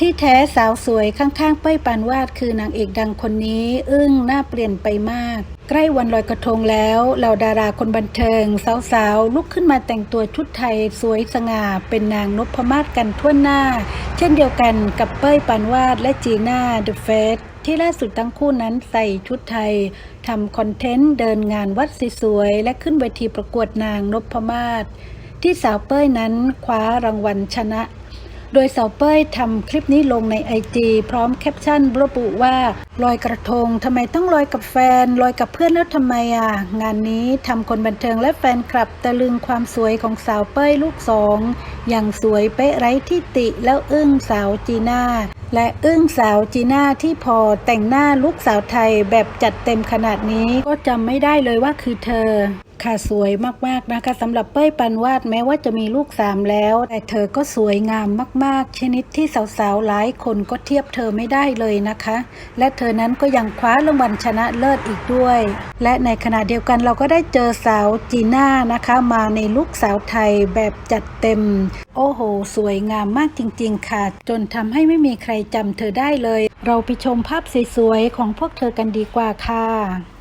ที่แท้สาวสวยข้างๆเป้ยปานวาดคือนางเอกดังคนนี้ อึ้งหน้าเปลี่ยนไปมาก ใกล้วันลอยกระทงแล้วเหล่าดาราคนบันเทิง สาวๆลุกขึ้นมาแต่งตัวชุดไทยสวยสง่า เป็นนางนพมาศกันทั่วหน้า เช่นเดียวกันกับเป้ยปานวาดและจีน่าเดอะเฟสที่ล่าสุดทั้งคู่นั้นใส่ชุดไทยทำคอนเทนต์เดินงานวัดสวยๆและขึ้นเวทีประกวดนางนพมาศที่สาวเป้ยนั้นคว้ารางวัลชนะ โดยสาวเป้ยทำคลิปนี้ลงในไอจีพร้อมแคปชั่นระบุว่าลอยกระทงทำไมต้องลอยกับแฟนลอยกับเพื่อนแล้วทำไมอะ งานนี้ทำคนบันเทิงและแฟนคลับตะลึงความสวยของสาวเป้ยลูกสอง อย่างสวยเป๊ะไร้ที่ติแล้วอึ้งสาวจีน่าและอึ้งสาวจีน่าที่พอแต่งหน้าลูกสาวไทยแบบจัดเต็มขนาดนี้ก็จำไม่ได้เลยว่าคือเธอ ค่ะสวยมากๆนะคะสำหรับเป้ยปันวาดแม้ว่าจะมีลูกสามแล้ว แต่เธอก็สวยงามมากๆ ชนิดที่สาวๆหลายคนก็เทียบเธอไม่ได้เลยนะคะ และเธอนั้นก็ยังคว้ารางวัลชนะเลิศอีกด้วย และในขณะเดียวกันเราก็ได้เจอสาวจีน่านะคะ มาในลูกสาวไทยแบบจัดเต็ม โอ้โห สวยงามมากจริง ๆ ค่ะ จนทำให้ไม่มีใครจำเธอได้เลย เราไปชมภาพสวยๆของพวกเธอกันดีกว่าค่ะ